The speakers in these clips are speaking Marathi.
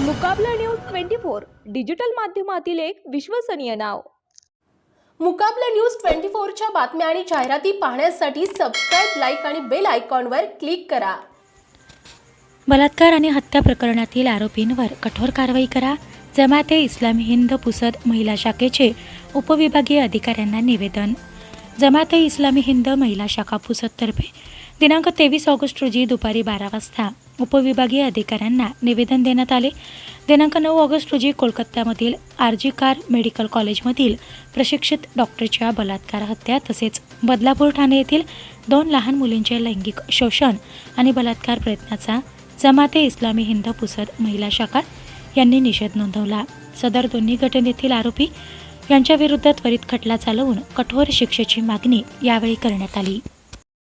Mukabla news twenty four digital माध्यमातील एक विश्वसनीय नाव. मुकाबला न्यूज ट्वेंटी फोरच्या बातम्या आणि जाहिराती पाहण्यासाठी सबस्क्राईब लाईक आणि बेल आयकॉनवर क्लिक करा. बलात्कार आणि हत्या प्रकरणातील आरोपींवर कठोर कारवाई करा. जमाते इस्लामी हिंद पुसद महिला शाखेचे उपविभागीय अधिकाऱ्यांना निवेदन. जमाते इस्लामी हिंद महिला शाखा पुसदतर्फे दिनांक तेवीस ऑगस्ट रोजी दुपारी बारा वाजता. उपविभागीय अधिकाऱ्यांना निवेदन देण्यात आले. दिनांक नऊ ऑगस्ट रोजी कोलकात्यामधील आरजी कार मेडिकल कॉलेजमधील प्रशिक्षित डॉक्टरच्या बलात्कार हत्या तसेच बदलापूर ठाणे येथील दोन लहान मुलींचे लैंगिक शोषण आणि बलात्कार प्रयत्नाचा जमाते इस्लामी हिंद पुसद महिला शाखा यांनी निषेध नोंदवला. सदर दोन्ही घटनेतील आरोपी यांच्याविरुद्ध त्वरित खटला चालवून कठोर शिक्षेची मागणी यावेळी करण्यात आली.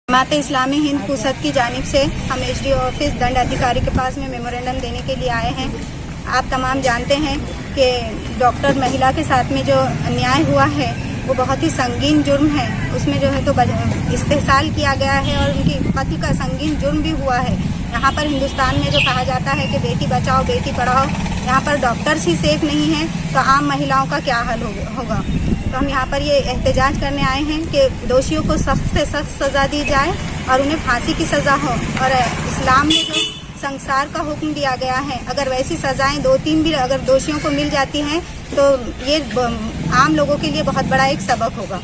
जमात इस्लामी हिंद पुसद की जानिब से हम एच डी ऑफ़िस दंड अधिकारी के पास में मेमोरेंडम देने के लिए आए हैं। आप तमाम जानते हैं कि डॉक्टर महिला के साथ में जो अन्याय हुआ है, वो बहुत ही संगीन जुर्म है। उसमें जो है तो इस्तेसाल किया गया है और उनकी कत्ल का संगीन जुर्म भी हुआ है। यहाँ पर हिंदुस्तान में जो कहा जाता है कि बेटी बचाओ, बेटी पढ़ाओ, यहाँ पर डॉक्टर्स ही सेफ़ नहीं हैं तो आम महिलाओं का क्या हाल होगा? तो हम यहाँ पर ये एहतजाज करने आए हैं कि दोषियों को सख्त से सख्त सज़ा दी जाए और उन्हें फांसी की सज़ा हो और इस्लाम में जो संसार का हुक्म दिया गया है अगर वैसी सज़ाएँ दो तीन भी अगर दोषियों को मिल जाती हैं तो ये आम लोगों के लिए बहुत बड़ा एक सबक होगा।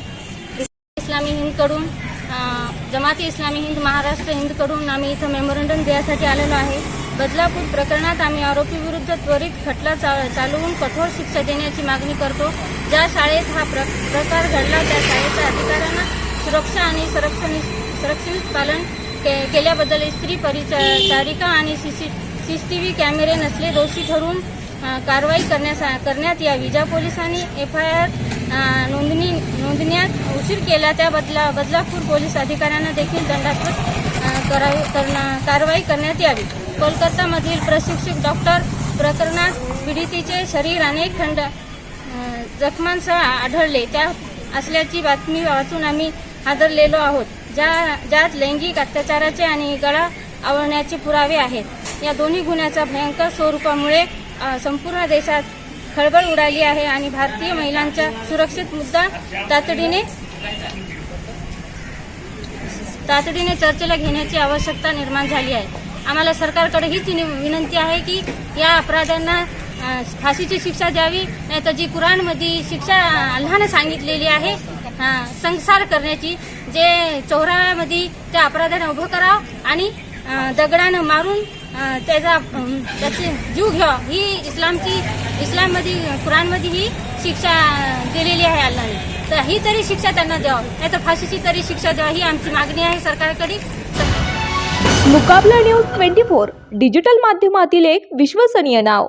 इस्लामी हिंदकडून अ, जमाती इस्लामी हिंद महाराष्ट्र हिंद हिंदकडून आम्ही इथं मेमोरंडम द्यायसाठी आलेलो आहे. बदलापूर प्रकरणात आम्ही आरोपीविरुद्ध त्वरित खटला चा चालवून कठोर शिक्षा देण्याची मागणी करतो ज्या शाळेत हा प्र प्रकार घडला त्या शाळेच्या अधिकाऱ्यांना सुरक्षा आणि संरक्षण संरक्षण पालन के केल्याबद्दल स्त्री परिचारिका आणि C C C T V कॅमेरे नसले दोषी ठरून कारवाई करण्यास करण्यात यावी. ज्या पोलिसांनी एफ आय आर नोंदणी नोंदण्यात उशीर केला त्या बदला बदलापूर पोलीस अधिकाऱ्यांना देखील दंडात्मक करावी करणं- कारवाई करण्यात यावी. कोलकातामधील प्रशिक्षक डॉक्टर प्रकरणात पीडितीचे शरीर अनेक खंड जखमांसह आढळले. त्या असल्याची बातमी वाचून आम्ही हादरलेलो आहोत. ज्या ज्यात लैंगिक अत्याचाराचे आणि गळा आवळण्याचे पुरावे आहेत. या दोन्ही गुन्ह्याच्या भयंकर स्वरूपामुळे संपूर्ण देशात खळबळ उडाली आहे आणि भारतीय महिलांच्या सुरक्षित मुद्दा तातडीने तातडीने चर्चेला घेण्याची आवश्यकता निर्माण झाली आहे. आम्हाला सरकारकडे हीच विनंती आहे की या अपराध्यांना फाशीची शिक्षा द्यावी नाहीतर जी कुराणमध्ये शिक्षा अल्लाने सांगितलेली आहे संसार करण्याची जे चौराव्यामध्ये त्या अपराध्यानं उभं करावं आणि दगडानं मारून त्याचा त्याची त्याचे जीव घ्या. ही इस्लामची इस्लाममध्ये कुराणमध्ये ही शिक्षा दिलेली आहे अल्लाने. तर ही तरी शिक्षा त्यांना द्यावं नाही तर फाशीची तरी शिक्षा द्यावी ही आमची मागणी आहे सरकारकडे. Mukabla news twenty four digital माध्यमातील एक विश्वसनीय नाव.